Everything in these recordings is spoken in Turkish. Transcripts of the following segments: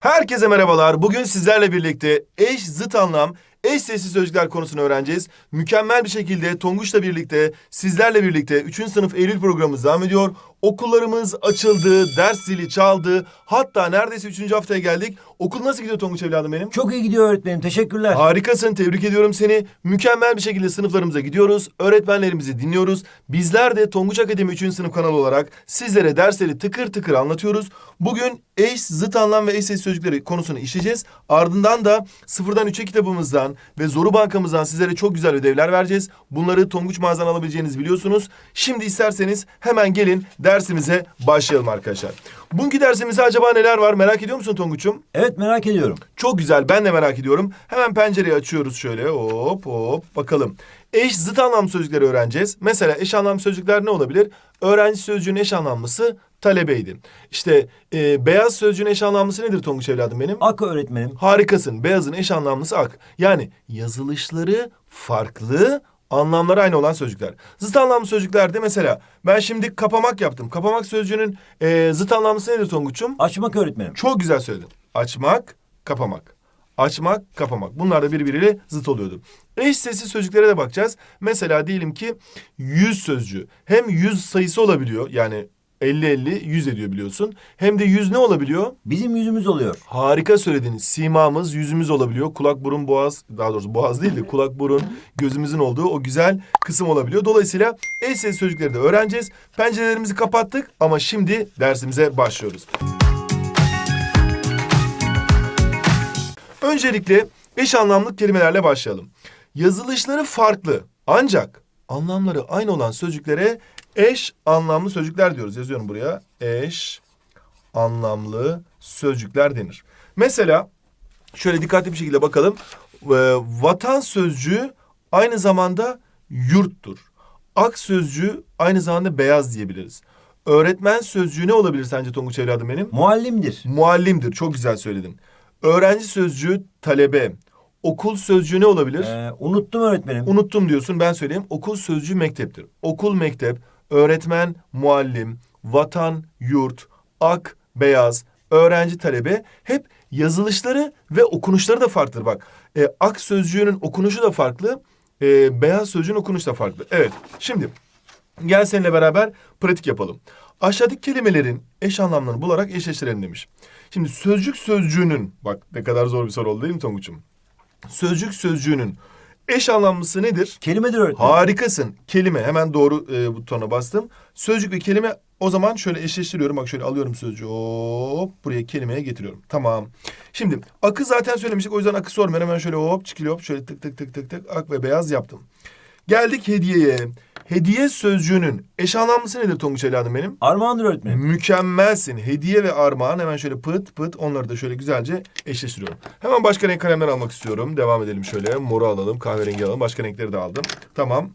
Herkese merhabalar. Bugün sizlerle birlikte eş, zıt anlam, eş sesli sözcükler konusunu öğreneceğiz. Mükemmel bir şekilde Tonguç'la birlikte, sizlerle birlikte 3. sınıf Eylül programımız devam ediyor. Okullarımız açıldı, ders zili çaldı. Hatta neredeyse 3. haftaya geldik. Okul nasıl gidiyor Tonguç evladım benim? Çok iyi gidiyor öğretmenim. Teşekkürler. Harikasın, tebrik ediyorum seni. Mükemmel bir şekilde sınıflarımıza gidiyoruz. Öğretmenlerimizi dinliyoruz. Bizler de Tonguç Akademi 3. sınıf kanalı olarak sizlere dersleri tıkır tıkır anlatıyoruz. Bugün eş, zıt anlam ve eş ses sözcükleri konusunu işleyeceğiz. Ardından da sıfırdan 3'e kitabımızdan ve Zoru Bankamızdan sizlere çok güzel ödevler vereceğiz. Bunları Tonguç mağazadan alabileceğinizi biliyorsunuz. Şimdi isterseniz hemen gelin dersimize başlayalım arkadaşlar. Bugünkü dersimizde acaba neler var merak ediyor musun Tonguç'um? Evet merak ediyorum. Çok güzel. Ben de merak ediyorum. Hemen pencereyi açıyoruz şöyle. Hop hop bakalım. Eş zıt anlam sözcükleri öğreneceğiz. Mesela eş anlam sözcükler ne olabilir? Öğrenci sözcüğün eş anlamlısı talebeydi. İşte e, beyaz sözcüğün eş anlamlısı nedir Tonguç evladım benim? Ak öğretmenim. Harikasın. Beyazın eş anlamlısı ak. Yani yazılışları farklı, anlamları aynı olan sözcükler. Zıt anlamlı sözcüklerde mesela ben şimdi kapamak yaptım. Kapamak sözcüğünün e, zıt anlamlısı nedir Tonguç'um? Açmak öğretmenim. Çok güzel söyledin. Açmak, kapamak. Açmak, kapamak. Bunlar da birbiriyle zıt oluyordu. Eş sesli sözcüklere de bakacağız. Mesela diyelim ki yüz sözcüğü. Hem yüz sayısı olabiliyor. Yani 50-50 yüz ediyor biliyorsun. Hem de yüz ne olabiliyor? Bizim yüzümüz oluyor. Harika söylediniz. Simamız, yüzümüz olabiliyor. Kulak, burun, boğaz, daha doğrusu boğaz değil de kulak, burun, gözümüzün olduğu o güzel kısım olabiliyor. Dolayısıyla eş sesli sözcükleri de öğreneceğiz. Pencerelerimizi kapattık ama şimdi dersimize başlıyoruz. Öncelikle eş anlamlı kelimelerle başlayalım. Yazılışları farklı ancak anlamları aynı olan sözcüklere eş anlamlı sözcükler diyoruz. Yazıyorum buraya. Eş anlamlı sözcükler denir. Mesela şöyle dikkatli bir şekilde bakalım. Ee, vatan sözcüğü aynı zamanda yurttur. Ak sözcüğü aynı zamanda beyaz diyebiliriz. Öğretmen sözcüğü ne olabilir sence Tonguç evladım benim? Muallimdir. Muallimdir. Çok güzel söyledin. Öğrenci sözcüğü talebe. Okul sözcüğü ne olabilir? Ee, unuttum öğretmenim. Unuttum diyorsun ben söyleyeyim. Okul sözcüğü mekteptir. Okul mektep, öğretmen muallim, vatan yurt, ak beyaz, öğrenci talebe hep yazılışları ve okunuşları da farklıdır bak. E, ak sözcüğünün okunuşu da farklı, e, beyaz sözcüğün okunuşu da farklı. Evet şimdi gel seninle beraber pratik yapalım. Aşağıdaki kelimelerin eş anlamlarını bularak eşleştirelim demiş. Şimdi sözcük sözcüğünün, bak ne kadar zor bir soru oldu değil mi Tonguç'um? Sözcük sözcüğünün eş anlamlısı nedir? Kelimedir öğretmenim. Harikasın. Kelime. Hemen doğru e, butona bastım. Sözcük ve kelime o zaman şöyle eşleştiriyorum. Bak şöyle alıyorum sözcüğü. Hop buraya kelimeye getiriyorum. Tamam. Şimdi akı zaten söylemiştik. O yüzden akı sormuyorum. Hemen şöyle hop hop şöyle tık tık tık tık tık ak ve beyaz yaptım. Geldik hediyeye. Hediye sözcüğünün eş anlamlısı nedir Tonguç evladım benim? Armağandır öğretmenim. Mükemmelsin. Hediye ve armağan hemen şöyle pıt pıt onları da şöyle güzelce eşleştiriyorum. Hemen başka renk kalemler almak istiyorum. Devam edelim şöyle. Moru alalım, kahverengi alalım. Başka renkleri de aldım. Tamam.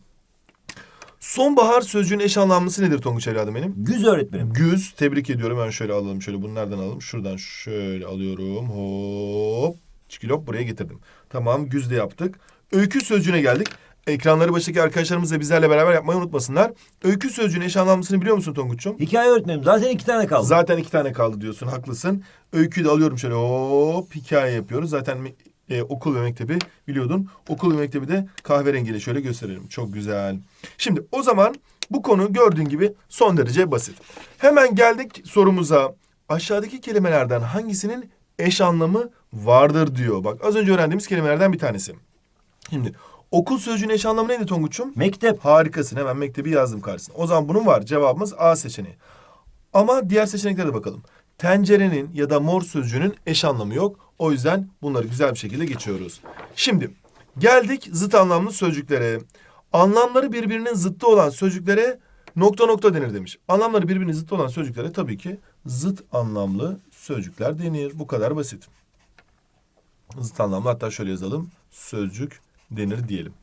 Sonbahar sözcüğün eş anlamlısı nedir Tonguç evladım benim? Güz öğretmenim. Güz. Tebrik ediyorum. Ben şöyle alalım. Şöyle bunu nereden alalım? Şuradan şöyle alıyorum. Hop. Çikilop buraya getirdim. Tamam. Güz de yaptık. Öykü sözcüğüne geldik. Ekranları başındaki arkadaşlarımız da bizlerle beraber yapmayı unutmasınlar. Öykü sözcüğün eş anlamlısını biliyor musun Tonguç'um? Hikaye öğretmenim. Zaten iki tane kaldı. Zaten iki tane kaldı diyorsun. Haklısın. Öyküyü de alıyorum şöyle hop hikaye yapıyoruz. Zaten e, okul ve mektebi biliyordun. Okul ve mektebi de kahverengiyle şöyle gösterelim. Çok güzel. Şimdi o zaman bu konu gördüğün gibi son derece basit. Hemen geldik sorumuza. Aşağıdaki kelimelerden hangisinin eş anlamı vardır diyor. Bak az önce öğrendiğimiz kelimelerden bir tanesi. Şimdi okul sözcüğünün eş anlamı neydi Tonguç'um? Mektep. Harikasın. Hemen mektebi yazdım karşısına. O zaman bunun var. Cevabımız A seçeneği. Ama diğer seçeneklere de bakalım. Tencerenin ya da mor sözcüğünün eş anlamı yok. O yüzden bunları güzel bir şekilde geçiyoruz. Şimdi geldik zıt anlamlı sözcüklere. Anlamları birbirinin zıttı olan sözcüklere nokta nokta denir demiş. Anlamları birbirinin zıttı olan sözcüklere tabii ki zıt anlamlı sözcükler denir. Bu kadar basit. Zıt anlamlı hatta şöyle yazalım. Sözcük denir diyelim.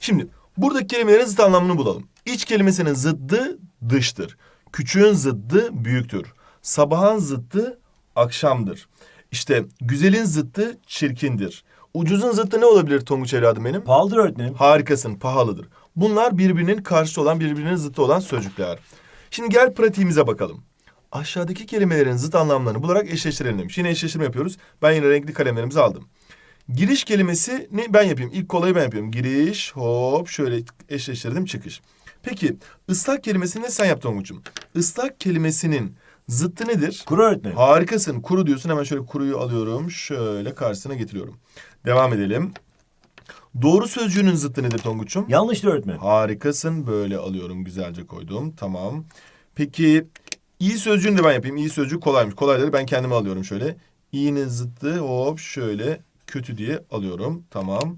Şimdi buradaki kelimelerin zıt anlamını bulalım. İç kelimesinin zıddı dıştır. Küçüğün zıddı büyüktür. Sabahın zıttı akşamdır. İşte güzelin zıttı çirkindir. Ucuzun zıttı ne olabilir Tonguç evladım benim? Pahalıdır öğretmenim. Harikasın, pahalıdır. Bunlar birbirinin karşıtı olan, birbirinin zıttı olan sözcükler. Şimdi gel pratiğimize bakalım. aşağıdaki kelimelerin zıt anlamlarını bularak eşleştirelim. Yine eşleştirme yapıyoruz. Ben yine renkli kalemlerimizi aldım. Giriş kelimesini ben yapayım. İlk kolayı ben yapıyorum. Giriş, hop şöyle eşleştirdim çıkış. Peki ıslak kelimesini sen yap Tonguç'um. Islak kelimesinin zıttı nedir? Kuru öğretmenim. Harikasın. Kuru diyorsun. Hemen şöyle kuruyu alıyorum. Şöyle karşısına getiriyorum. Devam edelim. Doğru sözcüğünün zıttı nedir Tonguç'um? Yanlıştır öğretmenim. Harikasın. Böyle alıyorum. Güzelce koydum. Tamam. Peki iyi sözcüğünü de ben yapayım. İyi sözcüğü kolaymış. Kolayları ben kendime alıyorum şöyle. İyinin zıttı hop şöyle kötü diye alıyorum. Tamam.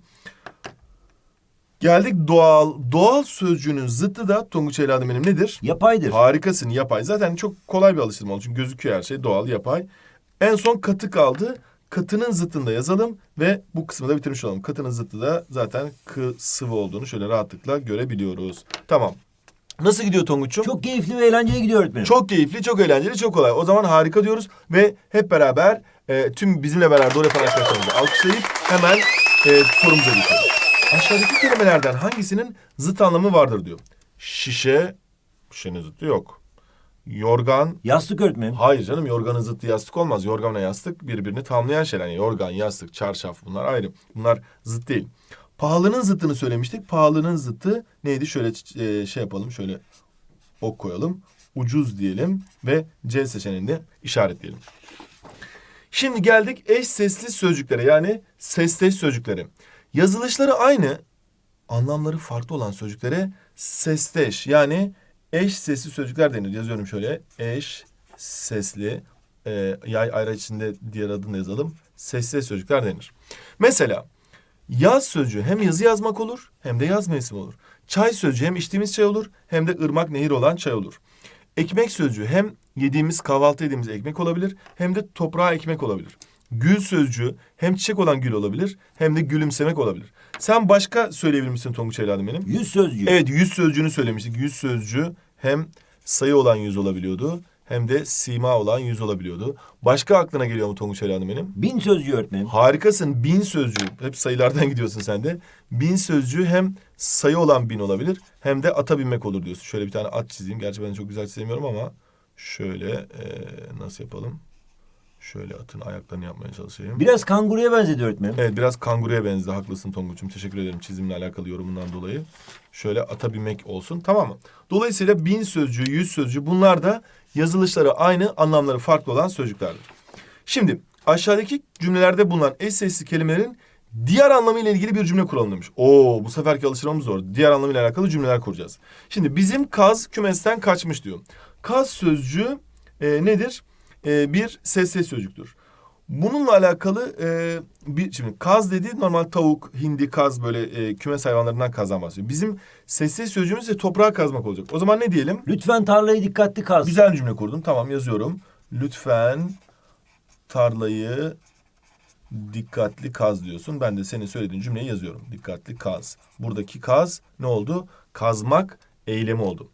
Geldik doğal. Doğal sözcüğünün zıttı da Tonguç evladım benim nedir? Yapaydır. Harikasın yapay. Zaten çok kolay bir alıştırma oldu. Çünkü gözüküyor her şey doğal yapay. En son katı kaldı. Katının zıttını da yazalım ve bu kısmı da bitirmiş olalım. Katının zıttı da zaten kı sıvı olduğunu şöyle rahatlıkla görebiliyoruz. Tamam. Nasıl gidiyor Tonguç'um? Çok keyifli ve eğlenceli gidiyor öğretmenim. Çok keyifli, çok eğlenceli, çok kolay. O zaman harika diyoruz ve hep beraber e, tüm bizimle beraber doğru yapan arkadaşlarımızı alkışlayıp hemen e, sorumuza geçelim. Aşağıdaki kelimelerden hangisinin zıt anlamı vardır diyor. Şişe, şişenin zıttı yok. Yorgan, Yastık öğretmenim. hayır canım yorganın zıttı yastık olmaz. Yorganla yastık birbirini tamamlayan şeyler. Yani yorgan, yastık, çarşaf bunlar ayrı. Bunlar zıt değil. Pahalının zıttını söylemiştik. Pahalının zıttı neydi? Şöyle e, şey yapalım, şöyle ok koyalım. Ucuz diyelim ve C seçeneğinde işaretleyelim. Şimdi geldik eş sesli sözcüklere yani sesleş sözcüklere. Yazılışları aynı, anlamları farklı olan sözcüklere sesleş yani eş sesli sözcükler denir. Yazıyorum şöyle eş sesli e, yay ayraç içinde diğer adını yazalım. Sesli sözcükler denir. Mesela yaz sözcüğü hem yazı yazmak olur hem de yaz mevsimi olur. Çay sözcüğü hem içtiğimiz çay olur hem de ırmak nehir olan çay olur. Ekmek sözcüğü hem yediğimiz kahvaltı yediğimiz ekmek olabilir hem de toprağa ekmek olabilir. Gül sözcüğü hem çiçek olan gül olabilir hem de gülümsemek olabilir. Sen başka söyleyebilir misin Tonguç evladım benim? Yüz sözcüğü. Evet yüz sözcüğünü söylemiştik. Yüz sözcüğü hem sayı olan yüz olabiliyordu hem de sima olan yüz olabiliyordu. Başka aklına geliyor mu Tonguç evladım benim? Bin sözcüğü öğretmenim. Harikasın. Bin sözcüğü. Hep sayılardan gidiyorsun sen de. Bin sözcüğü hem sayı olan bin olabilir hem de ata binmek olur diyorsun. Şöyle bir tane at çizeyim. Gerçi ben çok güzel çizemiyorum ama şöyle eee, nasıl yapalım? Şöyle atın ayaklarını yapmaya çalışayım. Biraz kanguruya benzedi öğretmenim. Evet biraz kanguruya benzedi. Haklısın Tonguç'um. Teşekkür ederim çizimle alakalı yorumundan dolayı. Şöyle ata binmek olsun. Tamam mı? Dolayısıyla bin sözcüğü, yüz sözcüğü bunlar da yazılışları aynı, anlamları farklı olan sözcüklerdir. Şimdi aşağıdaki cümlelerde bulunan eş sesli kelimelerin diğer anlamıyla ilgili bir cümle kuralım demiş. Oo bu seferki alıştırmamız zor. Diğer anlamıyla alakalı cümleler kuracağız. Şimdi bizim kaz kümesten kaçmış diyor. Kaz sözcüğü e, nedir? E, bir ses ses sözcüktür. Bununla alakalı e, bir şimdi kaz dedi normal tavuk, hindi, kaz böyle e, kümes hayvanlarından kazan bahsediyor. Bizim sesli sözcüğümüz ise toprağa kazmak olacak. O zaman ne diyelim? Lütfen tarlayı dikkatli kaz. Güzel cümle kurdum. Tamam yazıyorum. Lütfen tarlayı dikkatli kaz diyorsun. Ben de senin söylediğin cümleyi yazıyorum. Dikkatli kaz. Buradaki kaz ne oldu? Kazmak eylemi oldu.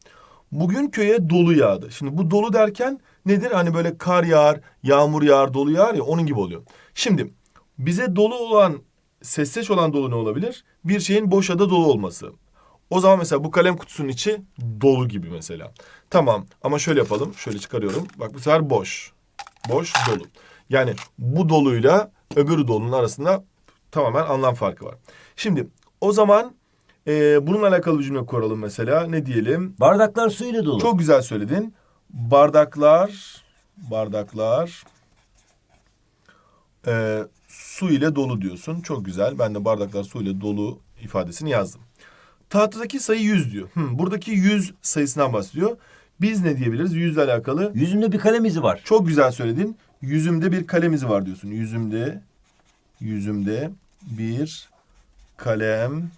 Bugün köye dolu yağdı. Şimdi bu dolu derken nedir? Hani böyle kar yağar, yağmur yağar, dolu yağar ya onun gibi oluyor. Şimdi bize dolu olan, sesleş olan dolu ne olabilir? Bir şeyin boşada dolu olması. O zaman mesela bu kalem kutusunun içi dolu gibi mesela. Tamam ama şöyle yapalım. Şöyle çıkarıyorum. Bak bu sefer boş. Boş dolu. Yani bu doluyla öbürü dolunun arasında tamamen anlam farkı var. Şimdi o zaman e, bununla alakalı bir cümle kuralım mesela. Ne diyelim? Bardaklar su ile dolu. Çok güzel söyledin. Bardaklar, bardaklar e, su ile dolu diyorsun. Çok güzel. Ben de bardaklar su ile dolu ifadesini yazdım. Tahtadaki sayı 100 diyor. Hmm, buradaki 100 sayısından bahsediyor. Biz ne diyebiliriz? Yüzle alakalı. Yüzünde bir kalem izi var. Çok güzel söyledin. Yüzümde bir kalem izi var diyorsun. Yüzümde, yüzümde bir kalem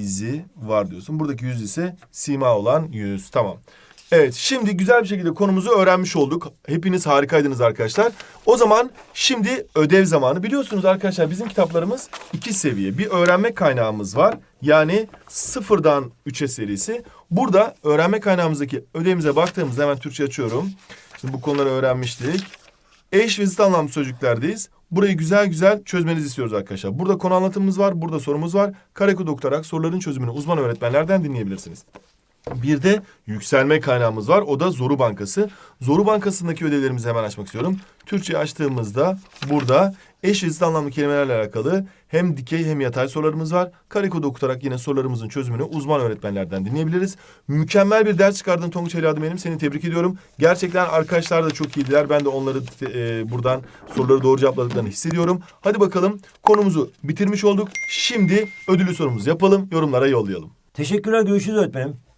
izi var diyorsun. Buradaki yüz ise sima olan yüz. Tamam. Evet şimdi güzel bir şekilde konumuzu öğrenmiş olduk. Hepiniz harikaydınız arkadaşlar. O zaman şimdi ödev zamanı. Biliyorsunuz arkadaşlar bizim kitaplarımız iki seviye. Bir öğrenme kaynağımız var. Yani sıfırdan üçe serisi. Burada öğrenme kaynağımızdaki ödevimize baktığımızda hemen Türkçe açıyorum. Şimdi bu konuları öğrenmiştik. Eş ve zıt anlamlı sözcüklerdeyiz. Burayı güzel güzel çözmenizi istiyoruz arkadaşlar. Burada konu anlatımımız var, burada sorumuz var. Karekod okutarak soruların çözümünü uzman öğretmenlerden dinleyebilirsiniz. Bir de yükselme kaynağımız var. O da Zoru Bankası. Zoru Bankası'ndaki ödevlerimizi hemen açmak istiyorum. Türkçe açtığımızda burada eş zıt anlamlı kelimelerle alakalı hem dikey hem yatay sorularımız var. Kare kodu okutarak yine sorularımızın çözümünü uzman öğretmenlerden dinleyebiliriz. Mükemmel bir ders çıkardın Tonguç evladım benim. Seni tebrik ediyorum. Gerçekten arkadaşlar da çok iyiydiler. Ben de onları e, buradan soruları doğru cevapladıklarını hissediyorum. Hadi bakalım konumuzu bitirmiş olduk. Şimdi ödüllü sorumuzu yapalım. Yorumlara yollayalım. Teşekkürler görüşürüz öğretmenim.